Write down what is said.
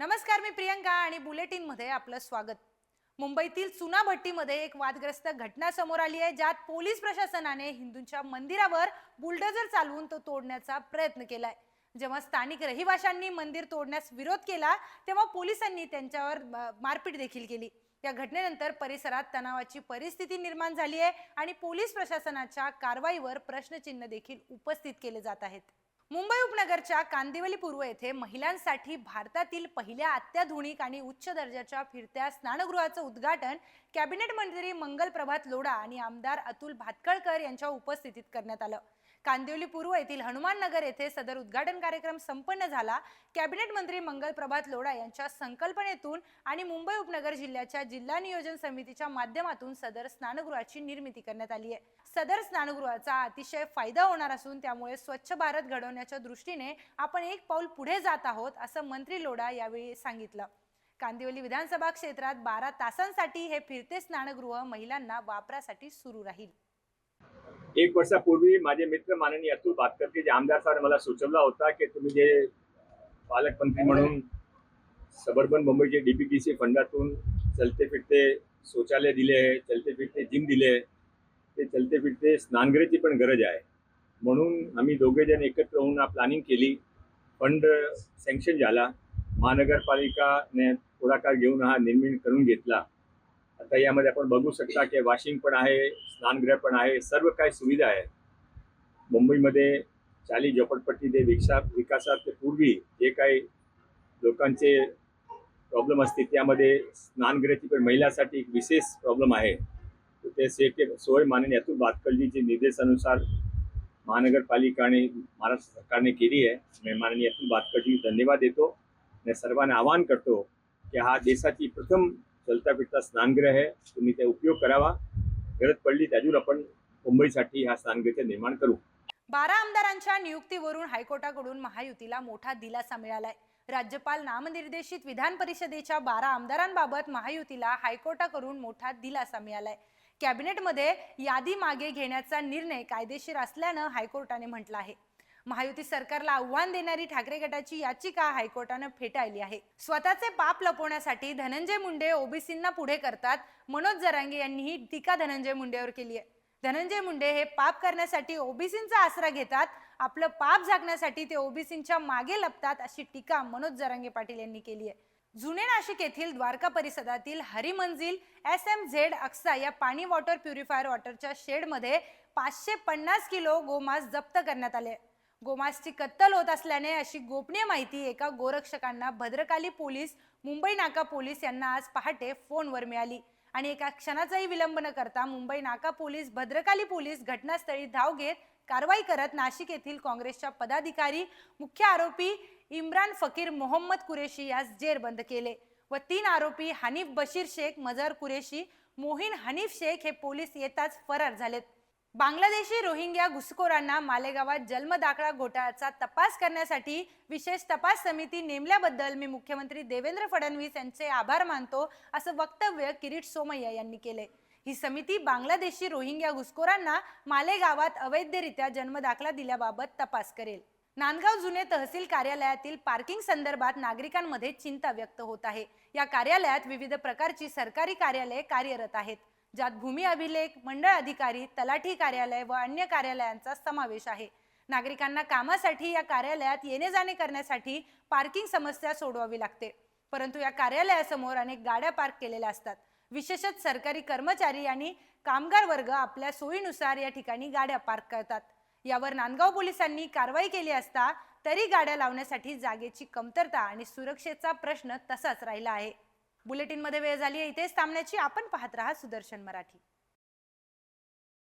नमस्कार मी प्रियंका आणि बुलेटिनमध्ये आपलं स्वागत. मुंबईतील चुनाभट्टीमध्ये एक वादग्रस्त घटना समोर आली आहे ज्यात पोलीस प्रशासनाने हिंदूंच्या मंदिरावर बुलडोझर चालवून तो तोडण्याचा प्रयत्न केलाय. जेव्हा स्थानिक रहिवाशांनी मंदिर तोडण्यास विरोध केला तेव्हा पोलिसांनी त्यांच्यावर मारपीट देखील केली. या घटनेनंतर परिसरात तणावाची परिस्थिती निर्माण झाली आहे आणि पोलीस प्रशासनाच्या कारवाईवर प्रश्नचिन्ह देखील उपस्थित केले जात आहेत. मुंबई उपनगरच्या कांदिवली पूर्व येथे महिलांसाठी भारतातील पहिल्या अत्याधुनिक आणि उच्च दर्जाच्या फिरत्या स्नानगृहाचं उद्घाटन कॅबिनेट मंत्री मंगल प्रभात लोढा आणि आमदार अतुल भातखळकर यांच्या उपस्थितीत करण्यात आलं. कांदिवली पूर्व येथील हनुमान नगर येथे सदर उद्घाटन कार्यक्रम संपन्न झाला. कॅबिनेट मंत्री मंगल प्रभात लोढा यांच्या संकल्पनेतून आणि मुंबई उपनगर जिल्ह्याच्या जिल्हा नियोजन समितीच्या माध्यमातून सदर स्नानगृहाची निर्मिती करण्यात आली आहे. सदर स्नानगृहाचा अतिशय फायदा होणार असून त्यामुळे स्वच्छ भारत घडवण्याच्या दृष्टीने आपण एक पाऊल पुढे जात आहोत असं मंत्री लोढा यावेळी सांगितलं. कांदिवली विधानसभा क्षेत्रात बारा तासांसाठी हे फिरते स्नानगृह महिलांना वापरासाठी सुरू राहील. एक वर्षापूर्वी माझे मित्र माननीय अतुल भातकरके जे आमदार साहेब मला सुचवला होता की तुम्ही जे पालकमंत्री म्हणून सबर्बन मुंबईचे डी पी टी सी फंडातून चलते फिरते शौचालय दिले आहे चलते फिरते जिम दिले ते चलते फिरते स्नानगृहाची पण गरज आहे. म्हणून आम्ही दोघेजण एकत्र होऊन प्लॅनिंग केली. फंड सँक्शन झाला. महानगरपालिकाने पुढाकार घेऊन हा निर्मिती करून घेतला. आता यामध्ये आपण बघू शकता की वॉशिंग पण आहे स्नानगृह पण आहे सर्व काही सुविधा आहे मुंबईमध्ये चाली झोपडपट्टी ते विकसा विकासात पूर्वी जे काही लोकांचे प्रॉब्लेम असते त्यामध्ये स्नानगृहाची पण महिलासाठी एक विशेष प्रॉब्लेम आहे. ते सेके सोय माननीय अतुल भातकलजीचे निर्देशानुसार महानगरपालिका आणि महाराष्ट्र सरकारने केली आहे. मी माननीय अतुल भातकलजी धन्यवाद देतो. आणि सर्वांना आवाहन करतो की हा देशाची प्रथम चलता फिरता स्नानगृह आहे. तुम्ही ते उपयोग करावा. गरज पडली त्याजून आपण मुंबईसाठी ह्या स्नानगृह निर्माण करू. बारा आमदारांच्या नियुक्तीवरून हायकोर्टाकडून महायुतीला मोठा दिलासा मिळालाय. राज्यपाल नामनिर्देशित विधान परिषदेच्या बारा आमदारांबाबत महायुतीला हायकोर्टाकडून मोठा दिलासा मिळालाय. कॅबिनेटमध्ये यादी मागे घेण्याचा निर्णय कायदेशीर असल्यानं हायकोर्टाने म्हटलं आहे. महायुती सरकारला आव्हान देणारी ठाकरे गटाची याचिका हायकोर्टानं फेटाळली आहे. स्वतःचे पाप लपवण्यासाठी धनंजय मुंडे ओबीसींना पुढे करतात मनोज जरांगे यांनी ही टीका धनंजय मुंडेवर केली आहे. धनंजय मुंडे हे पाप करण्यासाठी ओबीसींचा आसरा घेतात आपलं पाप झाकण्यासाठी ते ओबीसींच्या मागे लपतात अशी टीका मनोज जरांगे पाटील यांनी केली आहे. जुने नाशिक येथील द्वारका परिसरातील Harimanzil S M Z Aqsa या पाणी वॉटर प्युरिफायर वॉटरच्या शेडमध्ये पाचशे पन्नास किलो गोमास जप्त करण्यात आले गोमासची कत्तल होत असल्याने अशी गोपनीय माहिती एका गोरक्षकांना भद्रकाली पोलीस मुंबई नाका पोलीस यांना आज पहाटे फोनवर मिळाली. आणि एका क्षणाचाही विलंब न करता मुंबई नाका पोलीस भद्रकाली पोलीस घटनास्थळी धाव घेत कारवाई करत नाशिक येथील काँग्रेसच्या पदाधिकारी मुख्य आरोपी इम्रान फकीर मोहम्मद कुरेशी यास जेरबंद केले व तीन आरोपी हनीफ बशीर शेख मजर कुरेशी मोहिन हनीफ शेख हे पोलीस येताच फरार झालेत. बांगलादेशी रोहिंग्या घुसखोरांना मालेगावात जन्मदाखला घोटाळ्याचा तपास करण्यासाठी विशेष तपास समिती नेमल्याबद्दल मी मुख्यमंत्री देवेंद्र फडणवीस यांचे आभार मानतो असं वक्तव्य किरीट सोमय्या यांनी केले. ही समिती बांगलादेशी रोहिंग्या घुसखोरांना मालेगावात अवैधरित्या जन्मदाखला दिल्याबाबत तपास करेल. नांदगाव जुने तहसील कार्यालयातील पार्किंग संदर्भात नागरिकांमध्ये चिंता व्यक्त होत आहे. या कार्यालयात विविध प्रकारची सरकारी कार्यालये कार्यरत आहेत. ज्यात भूमी अभिलेख मंडळ अधिकारी तलाठी कार्यालय व अन्य कार्यालयांचा समावेश आहे. नागरिकांना कामासाठी या कार्यालयात येणे जाणे करण्यासाठी पार्किंग समस्या सोडवावी लागते. परंतु या कार्यालयासमोर अनेक गाड्या पार्क केलेल्या असतात. विशेषत सरकारी कर्मचारी आणि कामगार वर्ग आपल्या सोयीनुसार या ठिकाणी गाड्या पार्क करतात. यावर नांदगाव पोलिसांनी कारवाई केली असता तरी गाड्या लावण्यासाठी जागेची कमतरता आणि सुरक्षेचा प्रश्न तसाच राहिला आहे. बुलेटिनमध्ये वेळ झाली आहे. इथेच थांबण्याची आपण पाहत राहा सुदर्शन मराठी.